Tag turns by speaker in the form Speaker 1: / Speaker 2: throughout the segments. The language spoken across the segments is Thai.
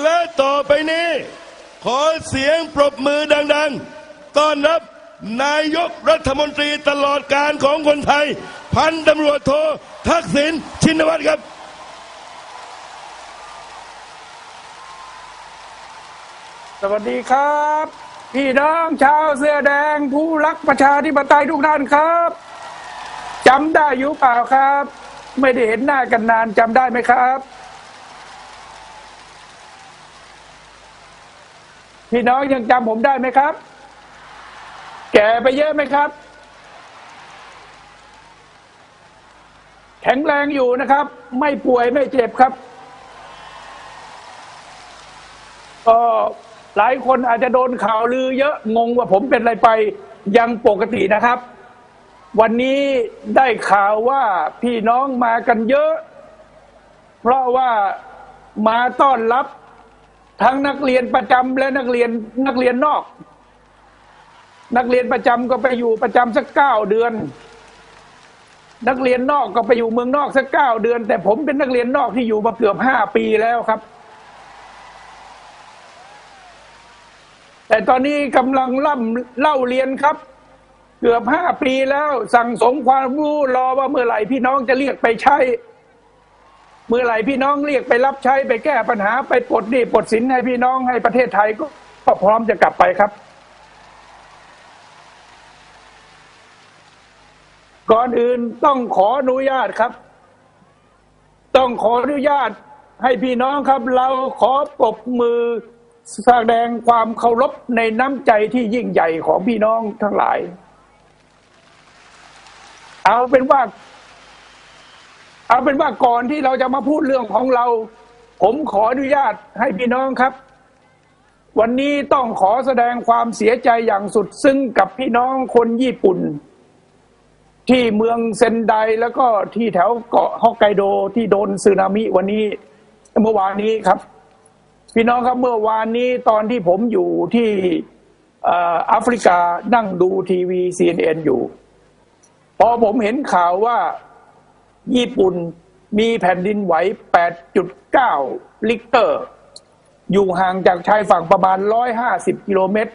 Speaker 1: และต่อไปนี้ ขอเสียงปรบมือดัง ๆ ต้อนรับนายกรัฐมนตรีตลอดการของคนไทย พันตำรวจโททักษิณชินวัตรครับ
Speaker 2: สวัสดีครับ พี่น้องชาวเสื้อแดงผู้รักประชาธิปไตยทุกท่านครับจำได้อยู่เปล่าครับ ไม่ได้เห็นหน้ากันนานจำได้ไหมครับ พี่น้องยังจำผมได้ไหมครับ แก่ไปเยอะไหมครับ แข็งแรงอยู่นะครับ ไม่ป่วยไม่เจ็บครับก็หลายคนอาจจะโดนข่าวลือเยอะงงว่าผมเป็นอะไรไปยังปกตินะครับ วันนี้ได้ข่าวว่าพี่น้องมากันเยอะ เพราะว่ามาต้อนรับ ทั้งนักเรียนประจำและนักเรียนนักเรียนนอก นักเรียนประจำก็ไปอยู่ประจำสักเก้าเดือน นักเรียนนอกก็ไปอยู่เมืองนอกสักเก้าเดือน แต่ผมเป็นนักเรียนนอกที่อยู่มาเกือบห้าปีแล้วครับ แต่ตอนนี้กำลังล่ำเล่าเรียนครับ เกือบห้าปีแล้วสั่งสมความรู้รอว่าเมื่อไหร่พี่น้องจะเรียกไปใช้ เมื่อไหร่พี่น้องเรียกไปรับใช้ไปแก้ปัญหาไปปลดหนี้ปลดสินให้พี่น้องให้ประเทศไทยก็พร้อมจะกลับไปครับ ก่อนอื่นต้องขออนุญาตครับ ต้องขออนุญาตให้พี่น้องครับ เราขอปรบมือแสดงความเคารพในน้ำใจที่ยิ่งใหญ่ของพี่น้องทั้งหลาย เอาเป็นว่า เอาเป็นว่าก่อนที่เราจะมาพูดเรื่องของเรา ผมขออนุญาตให้พี่น้องครับ วันนี้ต้องขอแสดงความเสียใจอย่างสุดซึ้งกับพี่น้องคนญี่ปุ่น ที่เมืองเซนไดแล้วก็ที่แถวเกาะฮอกไกโดที่โดนสึนามิวันนี้เมื่อวานนี้ครับ พี่น้องครับเมื่อวานนี้ตอนที่ผมอยู่ที่แอฟริกานั่งดูทีวี CNN อยู่ พอผมเห็นข่าวว่า ญี่ปุ่นมีแผ่นดินไหว 8.9 ลิกเตอร์ อยู่ห่างจากชายฝั่งประมาณ 150 กิโลเมตร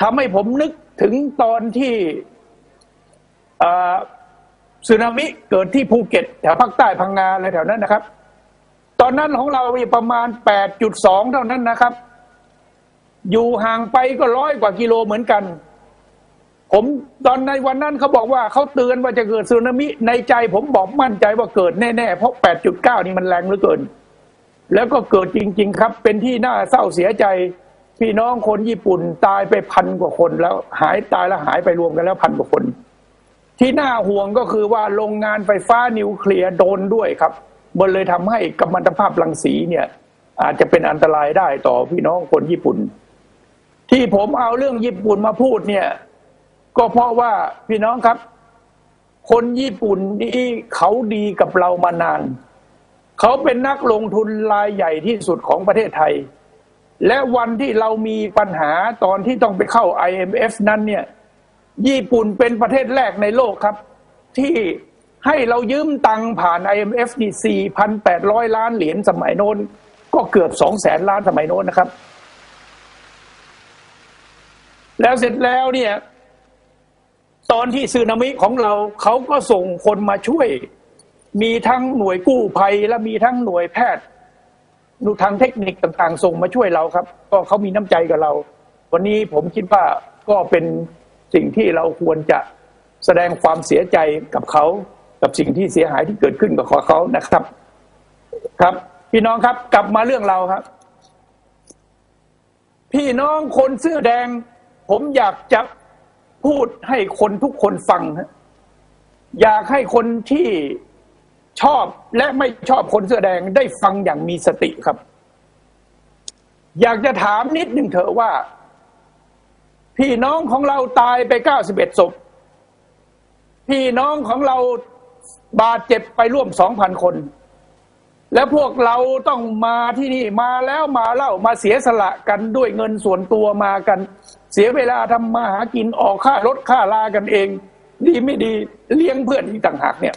Speaker 2: ทำให้ผมนึกถึงตอนที่อ่อสึนามิเกิดที่ภูเก็ต แถวภาคใต้พังงาอะไรแถวนั้นนะครับ ตอนนั้นของเรามีประมาณ 8.2 เท่านั้นนะครับ อยู่ห่างไปก็ร้อยกว่ากิโลเหมือนกัน ผมตอนในวันนั้นเขาบอกว่าเขาเตือนว่าจะเกิดสึนามิในใจผมบอกมั่นใจว่าเกิดแน่ๆ เพราะ 8.9 นี่มันแรงเหลือเกิน แล้วก็เกิดจริง ๆ ครับ เป็นที่น่าเศร้าเสียใจ พี่น้องคนญี่ปุ่นตายไปพันกว่าคนแล้วหายตายแล้วหายไปรวมกันแล้วพันกว่าคน ที่น่าห่วงก็คือว่าโรงงานไฟฟ้านิวเคลียร์โดนด้วยครับมันเลยทำให้กัมมันตภาพรังสีเนี่ย อาจจะเป็นอันตรายได้ต่อพี่น้องคนญี่ปุ่น ที่ผมเอาเรื่องญี่ปุ่นมาพูดเนี่ย ก็เพราะว่าพี่น้องครับ คนญี่ปุ่นนี่เขาดีกับเรามานาน เขาเป็นนักลงทุนรายใหญ่ที่สุดของประเทศไทย และวันที่เรามีปัญหาตอนที่ต้องไปเข้า IMF นั้นเนี่ย ญี่ปุ่นเป็นประเทศแรกในโลกครับ ที่ให้เรายืมตังค์ผ่าน IMF นี่ 4,800 ล้านเหรียญสมัยโน้น ก็เกือบ2แสนล้านสมัยโน้นนะครับ แล้วเสร็จแล้วเนี่ย ตอนที่สึนามิของเราเขาก็ส่งคนมาช่วย มีทั้งหน่วยกู้ภัยและมีทั้งหน่วยแพทย์ดูทางเทคนิคต่าง ๆ ส่งมาช่วยเราครับ ก็เขามีน้ำใจกับเรา วันนี้ผมคิดว่าก็เป็นสิ่งที่เราควรจะแสดงความเสียใจกับเขา กับสิ่งที่เสียหายที่เกิดขึ้นกับเขานะครับ ครับ พี่น้องครับกลับมาเรื่องเราครับ พี่น้องคนเสื้อแดง ผมอยากจะ พูดให้คนทุกคนฟังฮะอยากให้คนที่ชอบและไม่ชอบคนเสื้อแดงได้ฟังอย่างมีสติครับ อยากจะถามนิดหนึ่งเถอะว่า พี่น้องของเราตายไป91ศพ พี่น้องของเราบาดเจ็บไปร่วม2,000คน แล้วพวกเราต้องมาที่นี่มาแล้วมาเล่ามาเสียสละกันด้วยเงินส่วนตัวมากัน เสียเวลาทำมาหากินออกค่ารถค่าลากันเอง ดีไม่ดีเลี้ยงเพื่อนอีกต่างหากเนี่ย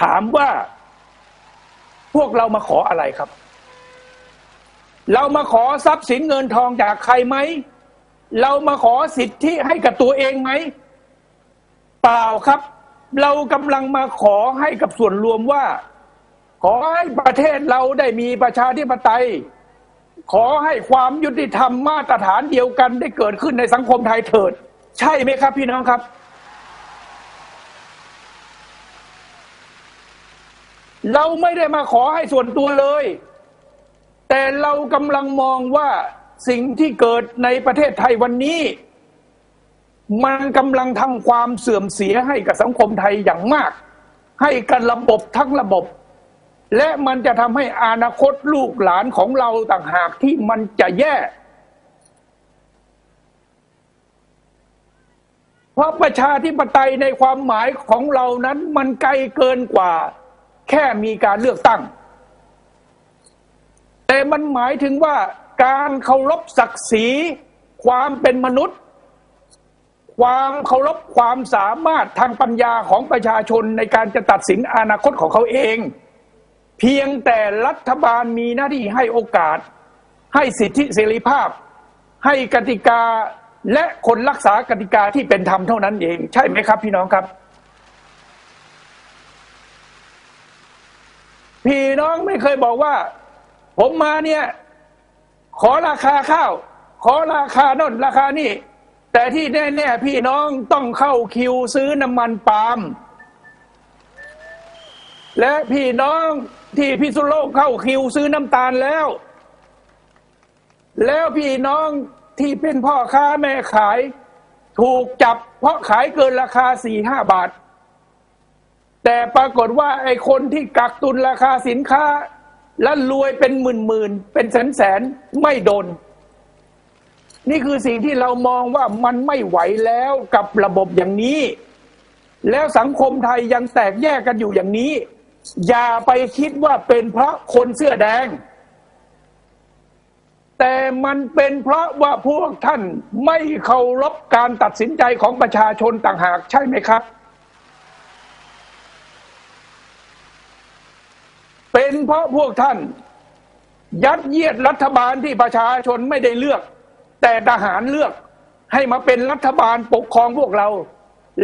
Speaker 2: ถามว่า พวกเรามาขออะไรครับ เรามาขอทรัพย์สินเงินทองจากใครไหม เรามาขอสิทธิให้กับตัวเองไหม เปล่าครับ เรากำลังมาขอให้กับส่วนรวมว่า ขอให้ประเทศเราได้มีประชาธิปไตย ขอให้ความยุติธรรมมาตรฐานเดียวกันได้เกิดขึ้นในสังคมไทยเถิด ใช่ไหมครับพี่น้องครับ เราไม่ได้มาขอให้ส่วนตัวเลย แต่เรากำลังมองว่าสิ่งที่เกิดในประเทศไทยวันนี้ มันกำลังทำความเสื่อมเสียให้กับสังคมไทยอย่างมาก ให้กับระบบทั้งระบบ และมันจะทำให้อนาคตลูกหลานของเราต่างหากที่มันจะแย่ เพราะประชาธิปไตยในความหมายของเรานั้นมันไกลเกินกว่า แค่มีการเลือกตั้ง แต่มันหมายถึงว่าการเคารพศักดิ์ศรี ความเป็นมนุษย์ ความเคารพความสามารถทางปัญญาของประชาชนในการจะตัดสินอนาคตของเขาเอง เพียงแต่รัฐบาลมีหน้าที่ให้โอกาส ให้สิทธิเสรีภาพ ให้กติกาและคนรักษากติกาที่เป็นธรรมเท่านั้นเอง ใช่ไหมครับ พี่น้องครับ พี่น้องไม่เคยบอกว่า ผมมาเนี่ย ขอราคาข้าว ขอราคาน่นราคานี่แต่ที่แน่ๆพี่น้องต้องเข้าคิวซื้อน้ำมันปาล์ม และพี่น้องที่พิษุโลกเข้าคิวซื้อน้ำตาลแล้ว แล้วพี่น้องที่เป็นพ่อค้าแม่ขาย ถูกจับเพราะขายเกินราคาสี่ห้าบาท แต่ปรากฏว่าไอ้คนที่กักตุนราคาสินค้า และรวยเป็นหมื่นหมื่นเป็นแสนแสนไม่โดน นี่คือสิ่งที่เรามองว่ามันไม่ไหวแล้วกับระบบอย่างนี้ แล้วสังคมไทยยังแตกแยกกันอยู่อย่างนี้ อย่าไปคิดว่าเป็นเพราะคนเสื้อแดง แต่มันเป็นเพราะว่าพวกท่านไม่เคารพการตัดสินใจของประชาชนต่างหากใช่ไหมครับ เป็นเพราะพวกท่าน ยัดเยียดรัฐบาลที่ประชาชนไม่ได้เลือก แต่ทหารเลือกให้มาเป็นรัฐบาลปกครองพวกเรา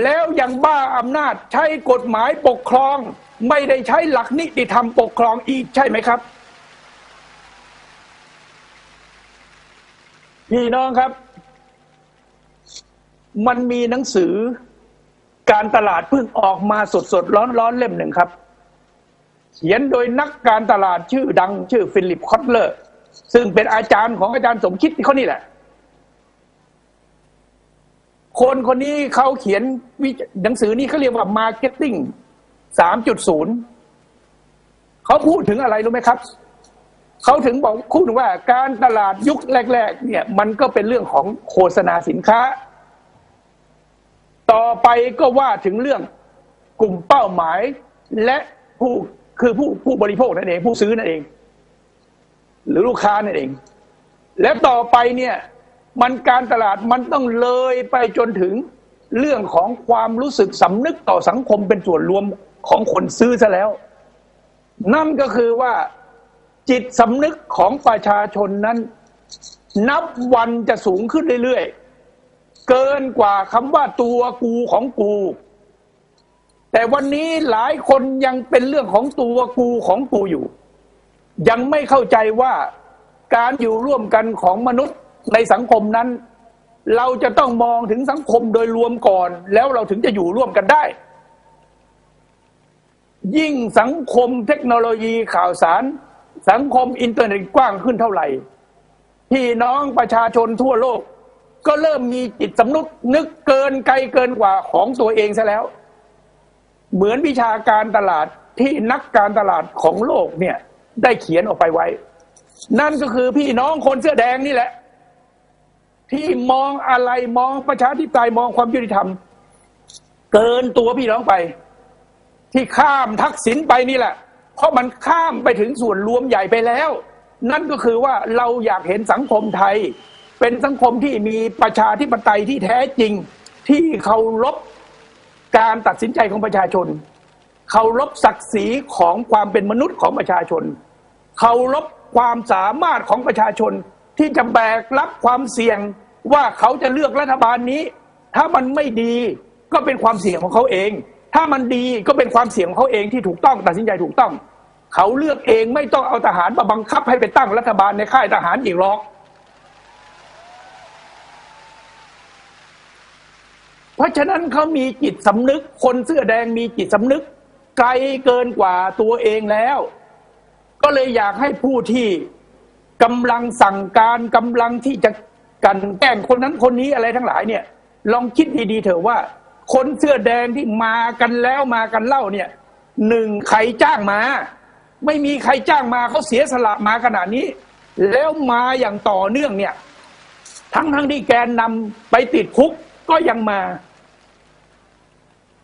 Speaker 2: แล้วยังบ้าอำนาจใช้กฎหมายปกครอง ไม่ได้ใช้หลักนิติธรรมปกครองอีกใช่ไหมครับ พี่น้องครับ มันมีหนังสือการตลาดเพิ่งออกมาสดๆร้อนๆเล่มหนึ่งครับ เขียนโดยนักการตลาดชื่อดัง ชื่อฟิลิปคอตเลอร์ ซึ่งเป็นอาจารย์ของอาจารย์สมคิดเขานี่แหละ คนคนนี้เขาเขียนหนังสือนี้เขาเรียกว่า Marketing 3.0เขาพูดถึงอะไรรู้ไหมครับ เขาถึงบอกพูดว่าการตลาดยุคแรก ๆ เนี่ย มันก็เป็นเรื่องของโฆษณาสินค้า ต่อไปก็ว่าถึงเรื่องกลุ่มเป้าหมาย และผู้คือผู้ผู้บริโภคนั่นเอง ผู้ซื้อนั่นเอง หรือลูกค้านั่นเอง และต่อไปเนี่ยมันการตลาดมันต้องเลยไปจนถึงเรื่องของความรู้สึกสำนึกต่อสังคมเป็นส่วนรวม ของคนซื้อซะแล้ว นั่นก็คือว่าจิตสำนึกของประชาชนนั้น นับวันจะสูงขึ้นเรื่อยๆ เกินกว่าคำว่าตัวกูของกู แต่วันนี้หลายคนยังเป็นเรื่องของตัวกูของกูอยู่ ยังไม่เข้าใจว่าการอยู่ร่วมกันของมนุษย์ในสังคมนั้น เราจะต้องมองถึงสังคมโดยรวมก่อน แล้วเราถึงจะอยู่ร่วมกันได้ ยิ่งสังคมเทคโนโลยีข่าวสาร สังคมอินเทอร์เน็ตกว้างขึ้นเท่าไหร่พี่น้องประชาชนทั่วโลก ก็เริ่มมีจิตสำนึกนึกเกินไกลเกินกว่าของตัวเองซะแล้ว เหมือนวิชาการตลาดที่นักการตลาดของโลกเนี่ย ได้เขียนออกไปไว้ นั่นก็คือพี่น้องคนเสื้อแดงนี่แหละ ที่มองอะไรมองประชาธิปไตยมองความยุติธรรม เกินตัวพี่น้องไป ที่ข้ามทักษิณไปนี่แหละ เพราะมันข้ามไปถึงส่วนรวมใหญ่ไปแล้ว นั่นก็คือว่าเราอยากเห็นสังคมไทย เป็นสังคมที่มีประชาธิปไตยที่แท้จริง ที่เคารพการตัดสินใจของประชาชนเคารพศักดิ์ศรีของความเป็นมนุษย์ของประชาชนเคารพความสามารถของประชาชนที่จะแบกรับความเสี่ยงว่าเขาจะเลือกรัฐบาลนี้ ถ้ามันไม่ดีก็เป็นความเสี่ยงของเขาเอง ถ้ามันดีก็เป็นความเสี่ยงของเขาเองที่ถูกต้องตัดสินใจถูกต้อง เขาเลือกเองไม่ต้องเอาทหารมาบังคับให้ไปตั้งรัฐบาลในค่ายทหารอีกหรอกเพราะฉะนั้นเขามีจิตสำนึก คนเสื้อแดงมีจิตสำนึก ไกลเกินกว่าตัวเองแล้ว ก็เลยอยากให้ผู้ที่กำลังสั่งการกำลังที่จะกันแกล้งคนนั้นคนนี้อะไรทั้งหลายเนี่ย ลองคิดดีๆเถอะว่า คนเสื้อแดงที่มากันแล้วมากันเล่าเนี่ยหนึ่งใครจ้างมา ไม่มีใครจ้างมาเขาเสียสละมาขนาดนี้ แล้วมาอย่างต่อเนื่องเนี่ย ทั้งทั้งที่แกนนำไปติดคุกก็ยังมา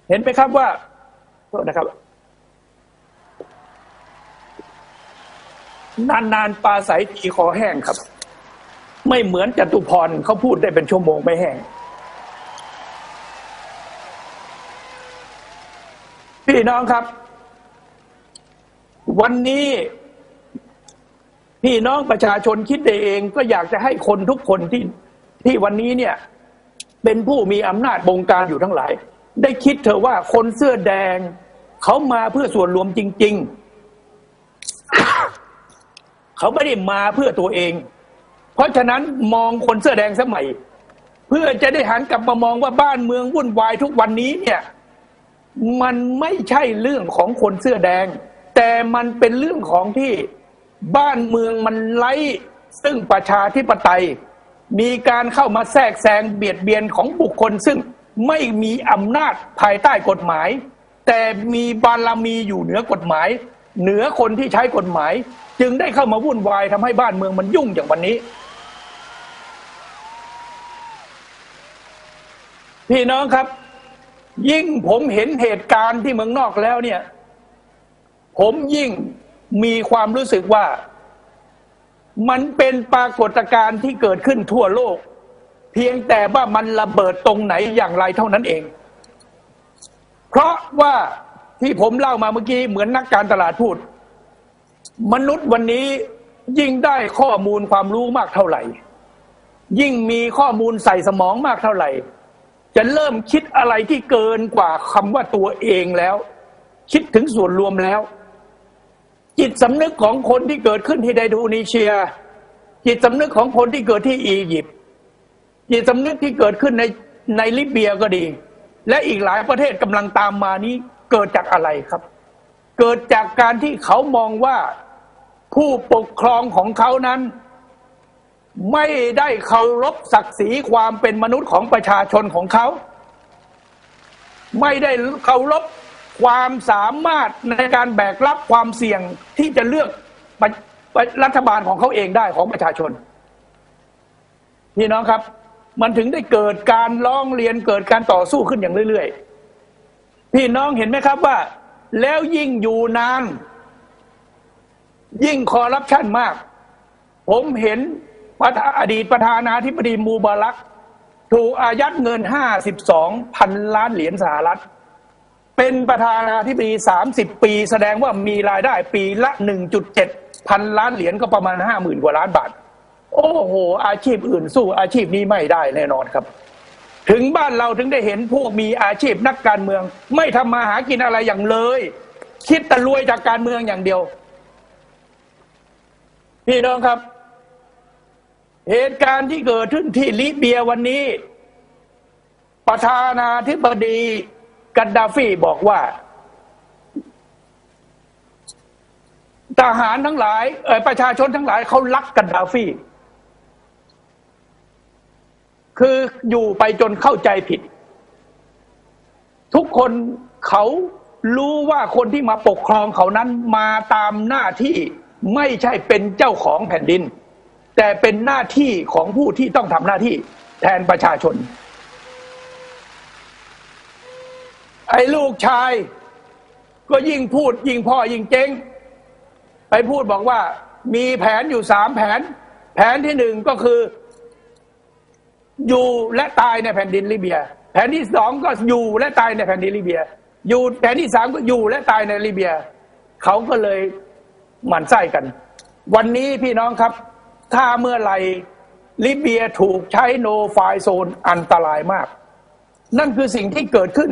Speaker 2: เห็นไหมครับว่าโทษนะครับนานๆปลาใสทีคอแห้งครับ ไม่เหมือนจตุพรเขาพูดได้เป็นชั่วโมงไม่แห้ง พี่น้องครับ วันนี้พี่น้องประชาชนคิดเอง ก็อยากจะให้คนทุกคนที่ที่วันนี้เนี่ย เป็นผู้มีอำนาจบงการอยู่ทั้งหลาย ได้คิดเถอะว่าคนเสื้อแดง เขามาเพื่อส่วนรวมจริง ๆ เขาไม่ได้มาเพื่อตัวเอง เพราะฉะนั้นมองคนเสื้อแดงสมัย เพื่อจะได้หันกลับมามองว่าบ้านเมืองวุ่นวายทุกวันนี้เนี่ย มันไม่ใช่เรื่องของคนเสื้อแดง แต่มันเป็นเรื่องของที่บ้านเมืองมันไร้ซึ่งประชาธิปไตย มีการเข้ามาแทรกแซงเบียดเบียนของบุคคลซึ่งไม่มีอำนาจภายใต้กฎหมาย แต่มีบารมีอยู่เหนือกฎหมาย เหนือคนที่ใช้กฎหมาย จึงได้เข้ามาวุ่นวายทำให้บ้านเมืองมันยุ่งอย่างวันนี้ พี่น้องครับ ยิ่งผมเห็นเหตุการณ์ที่เมืองนอกแล้วเนี่ย ผมยิ่งมีความรู้สึกว่า มันเป็นปรากฏการณ์ที่เกิดขึ้นทั่วโลก เพียงแต่ว่ามันระเบิดตรงไหนอย่างไรเท่านั้นเอง เพราะว่าที่ผมเล่ามาเมื่อกี้เหมือนนักการตลาดพูด มนุษย์วันนี้ยิ่งได้ข้อมูลความรู้มากเท่าไหร่ ยิ่งมีข้อมูลใส่สมองมากเท่าไหร่ จะเริ่มคิดอะไรที่เกินกว่าคำว่าตัวเองแล้ว คิดถึงส่วนรวมแล้ว จิตสำนึกของคนที่เกิดขึ้นที่ไดโดนีเซีย จิตสำนึกของคนที่เกิดที่อียิปต์จิตสำนึกที่เกิดขึ้นในในลิเบียก็ดี และอีกหลายประเทศกำลังตามมานี้เกิดจากอะไรครับ เกิดจากการที่เขามองว่าผู้ปกครองของเขานั้น ไม่ได้เคารพศักดิ์ศรีความเป็นมนุษย์ของประชาชนของเขา ไม่ได้เคารพความสามารถในการแบกรับความเสี่ยงที่จะเลือกรัฐบาลของเขาเองได้ของประชาชนพี่น้องครับ มันถึงได้เกิดการร้องเรียนเกิดการต่อสู้ขึ้นอย่างเรื่อยๆ พี่น้องเห็นไหมครับว่า แล้วยิ่งอยู่นาน ยิ่งคอร์รัปชันมาก ผมเห็น ประธาอดีตประธานาธิบดีมูบารัก ถูกอายัดเงิน 52พันล้านเหรียญสหรัฐ เป็นประธานาธิบดี 30 ปี แสดงว่ามีรายได้ปีละ 1.7 พันล้านเหรียญก็ประมาณ 50,000 กว่าล้านบาท โอ้โห อาชีพอื่นสู้อาชีพนี้ไม่ได้แน่นอนครับ ถึงบ้านเราถึงได้เห็นพวกมีอาชีพนักการเมือง ไม่ทำมาหากินอะไรอย่างเลย คิดแต่รวยจากการเมืองอย่างเดียวพี่น้องครับ เหตุการณ์ที่เกิดขึ้นที่ลิเบียวันนี้ ประธานาธิบดีกัดดาฟีบอกว่า ทหารทั้งหลายเออประชาชนทั้งหลายเขารักกัดดาฟี คืออยู่ไปจนเข้าใจผิด ทุกคนเขารู้ว่าคนที่มาปกครองเขานั้นมาตามหน้าที่ไม่ใช่เป็นเจ้าของแผ่นดิน แต่เป็นหน้าที่ของผู้ที่ต้องทำหน้าที่แทนประชาชน ไอ้ลูกชาย ก็ยิ่งพูดยิ่งพ่อยิ่งเจ๊งไปพูดบอกว่า มีแผนอยู่สามแผน แผนที่หนึ่งก็คือ อยู่และตายในแผ่นดินลิเบีย แผนที่สองก็อยู่และตายในแผ่นดินลิเบีย อยู่แผนที่สามก็อยู่และตายในลิเบีย เขาก็เลยหมั่นไส้กัน วันนี้พี่น้องครับ ถ้าเมื่อไหร่ลิเบียถูกใช้โนไฟโซนอันตรายมาก นั่นคือสิ่งที่เกิดขึ้น